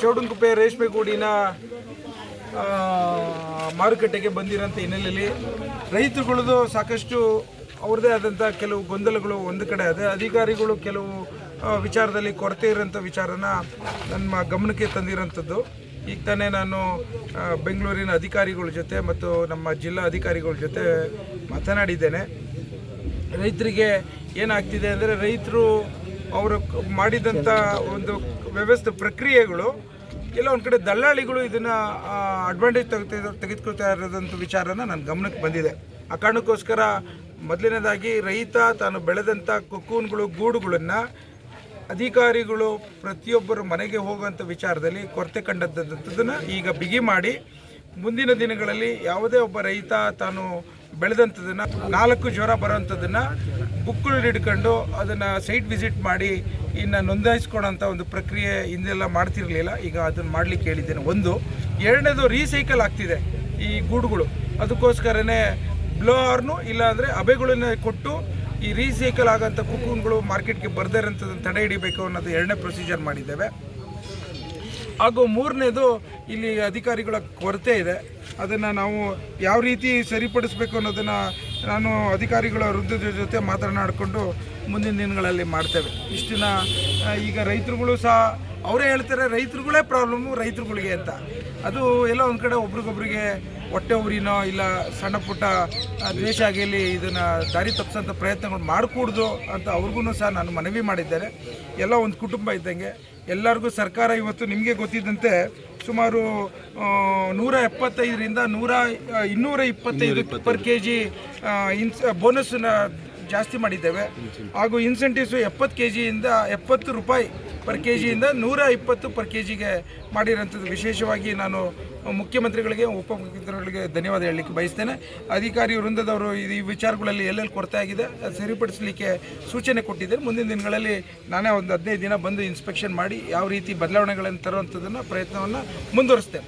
ಚೌಡಂಕುಪ್ಪೆ ರೇಷ್ಮೆ ಗೂಡಿನ ಮಾರುಕಟ್ಟೆಗೆ ಬಂದಿರೋಂಥ ಹಿನ್ನೆಲೆಯಲ್ಲಿ ರೈತರುಗಳದು ಸಾಕಷ್ಟು ಅವ್ರದ್ದೇ ಆದಂಥ ಕೆಲವು ಗೊಂದಲಗಳು ಒಂದು ಕಡೆ ಇದೆ ಅಧಿಕಾರಿಗಳು ಕೆಲವು ವಿಚಾರದಲ್ಲಿ ಕೊರತೆ ಇರೋಂಥ ವಿಚಾರನ ನಮ್ಮ ಗಮನಕ್ಕೆ ತಂದಿರೋಂಥದ್ದು. ಈಗ ತಾನೇ ನಾನು ಬೆಂಗಳೂರಿನ ಅಧಿಕಾರಿಗಳ ಜೊತೆ ಮತ್ತು ನಮ್ಮ ಜಿಲ್ಲಾ ಅಧಿಕಾರಿಗಳ ಜೊತೆ ಮಾತನಾಡಿದ್ದೇನೆ. ರೈತರಿಗೆ ಏನಾಗ್ತಿದೆ ಅಂದರೆ ರೈತರು ಅವರು ಮಾಡಿದಂಥ ಒಂದು ವ್ಯವಸ್ಥೆ ಪ್ರಕ್ರಿಯೆಗಳು ಒಂದು ಕಡೆ ದಲ್ಲಾಳಿಗಳು ಇದನ್ನು ಅಡ್ವಾಂಟೇಜ್ ತೆಗೆದು, ತೆಗೆದುಕೊಳ್ತಾ ಇರೋದಂಥ ವಿಚಾರನ ನನ್ನ ಗಮನಕ್ಕೆ ಬಂದಿದೆ. ಆ ಕಾರಣಕ್ಕೋಸ್ಕರ ಮೊದಲನೇದಾಗಿ ರೈತ ತಾನು ಬೆಳೆದಂಥ ಕೊಕ್ಕೂನ್ಗಳು ಗೂಡುಗಳನ್ನು ಅಧಿಕಾರಿಗಳು ಪ್ರತಿಯೊಬ್ಬರ ಮನೆಗೆ ಹೋಗುವಂಥ ವಿಚಾರದಲ್ಲಿ ಕೊರತೆ ಕಂಡದ್ದನ್ನು ಈಗ ಬಿಗಿ ಮಾಡಿ ಮುಂದಿನ ದಿನಗಳಲ್ಲಿ ಯಾವುದೇ ಒಬ್ಬ ರೈತ ತಾನು ಬೆಳೆದಂಥದ್ದನ್ನು ನಾಲ್ಕು ಜ್ವರ ಬರೋವಂಥದ್ದನ್ನು ಬುಕ್ಗಳು ಹಿಡ್ಕೊಂಡು ಅದನ್ನು ಸೈಟ್ ವಿಸಿಟ್ ಮಾಡಿ ಇನ್ನು ನೋಂದಾಯಿಸ್ಕೊಳ್ಳೋಂಥ ಒಂದು ಪ್ರಕ್ರಿಯೆ ಹಿಂದೆಲ್ಲ ಮಾಡ್ತಿರಲಿಲ್ಲ. ಈಗ ಅದನ್ನು ಮಾಡಲಿಕ್ಕೆ ಹೇಳಿದ್ದೇನೆ. ಒಂದು, ಎರಡನೇದು ರೀಸೈಕಲ್ ಆಗ್ತಿದೆ ಈ ಗೂಡುಗಳು. ಅದಕ್ಕೋಸ್ಕರನೇ ಬ್ಲೋರ್ನು ಇಲ್ಲಾಂದರೆ ಅಬೆಗಳನ್ನ ಕೊಟ್ಟು ಈ ರೀಸೈಕಲ್ ಆಗೋಂಥ ಕುಕೂನ್ಗಳು ಮಾರ್ಕೆಟ್ಗೆ ಬರದೇ ಇರೋಂಥದ್ದನ್ನು ತಡೆ ಹಿಡಿಬೇಕು ಅನ್ನೋದು ಎರಡನೇ ಪ್ರೊಸೀಜರ್ ಮಾಡಿದ್ದೇವೆ. ಹಾಗೂ ಮೂರನೇದು ಇಲ್ಲಿ ಅಧಿಕಾರಿಗಳ ಕೊರತೆ ಇದೆ. ಅದನ್ನು ನಾವು ಯಾವ ರೀತಿ ಸರಿಪಡಿಸಬೇಕು ಅನ್ನೋದನ್ನು ನಾನು ಅಧಿಕಾರಿಗಳ ವೃದ್ಧದ ಜೊತೆ ಮಾತನಾಡಿಕೊಂಡು ಮುಂದಿನ ದಿನಗಳಲ್ಲಿ ಮಾಡ್ತೇವೆ. ಇಷ್ಟನ್ನ ಈಗ ರೈತರುಗಳು ಸಹ ಅವರೇ ಹೇಳ್ತಾರೆ ರೈತರುಗಳೇ ಪ್ರಾಬ್ಲಮ್ಮು ರೈತರುಗಳಿಗೆ ಅಂತ. ಅದು ಎಲ್ಲ ಒಂದು ಕಡೆ ಒಬ್ರಿಗೊಬ್ರಿಗೆ ಹೊಟ್ಟೆ ಉರಿನೋ ಇಲ್ಲ ಸಣ್ಣ ಪುಟ್ಟ ದ್ವೇಷ ಆಗಲಿ ಇದನ್ನು ದಾರಿ ತಪ್ಪಿಸೋಂಥ ಪ್ರಯತ್ನಗಳು ಮಾಡಿಕೂಡ್ದು ಅಂತ ಅವ್ರಿಗೂ ಸಹ ನಾನು ಮನವಿ ಮಾಡಿದ್ದೇನೆ. ಎಲ್ಲ ಒಂದು ಕುಟುಂಬ ಇದ್ದಂಗೆ ಎಲ್ಲರಿಗೂ ಸರ್ಕಾರ ಇವತ್ತು ನಿಮಗೆ ಗೊತ್ತಿದ್ದಂತೆ ಸುಮಾರು ನೂರ ಎಪ್ಪತ್ತೈದರಿಂದ ನೂರ ಇನ್ನೂರ ಇಪ್ಪತ್ತೈದು ಪರ್ ಕೆ ಜಿ ಇನ್ಸ್ ಬೋನಸ್ಸನ್ನು ಜಾಸ್ತಿ ಮಾಡಿದ್ದೇವೆ. ಹಾಗೂ ಇನ್ಸೆಂಟಿವ್ಸು ಎಪ್ಪತ್ತು ಕೆ ಜಿಯಿಂದ ಎಪ್ಪತ್ತು ರೂಪಾಯಿ ಪರ್ ಕೆ ಜಿಯಿಂದ ನೂರ ಇಪ್ಪತ್ತು ಪರ್ ಕೆ ಜಿಗೆ ಮಾಡಿರೋಂಥದ್ದು ವಿಶೇಷವಾಗಿ ನಾನು ಮುಖ್ಯಮಂತ್ರಿಗಳಿಗೆ, ಉಪಮುಖ್ಯಮಂತ್ರಿಗಳಿಗೆ ಧನ್ಯವಾದ ಹೇಳಲಿಕ್ಕೆ ಬಯಸ್ತೇನೆ. ಅಧಿಕಾರಿ ವೃಂದದವರು ಈ ವಿಚಾರಗಳಲ್ಲಿ ಎಲ್ಲೆಲ್ಲಿ ಕೊರತೆ ಆಗಿದೆ ಸರಿಪಡಿಸಲಿಕ್ಕೆ ಸೂಚನೆ ಕೊಟ್ಟಿದ್ದೇನೆ ಮುಂದಿನ ದಿನಗಳಲ್ಲಿ ನಾನೇ ಒಂದು ಹದಿನೈದು ದಿನ ಬಂದು ಇನ್ಸ್ಪೆಕ್ಷನ್ ಮಾಡಿ ಯಾವ ರೀತಿ ಬದಲಾವಣೆಗಳನ್ನು ತರುವಂಥದ್ದನ್ನು ಪ್ರಯತ್ನವನ್ನು ಮುಂದುವರಿಸ್ತೇನೆ.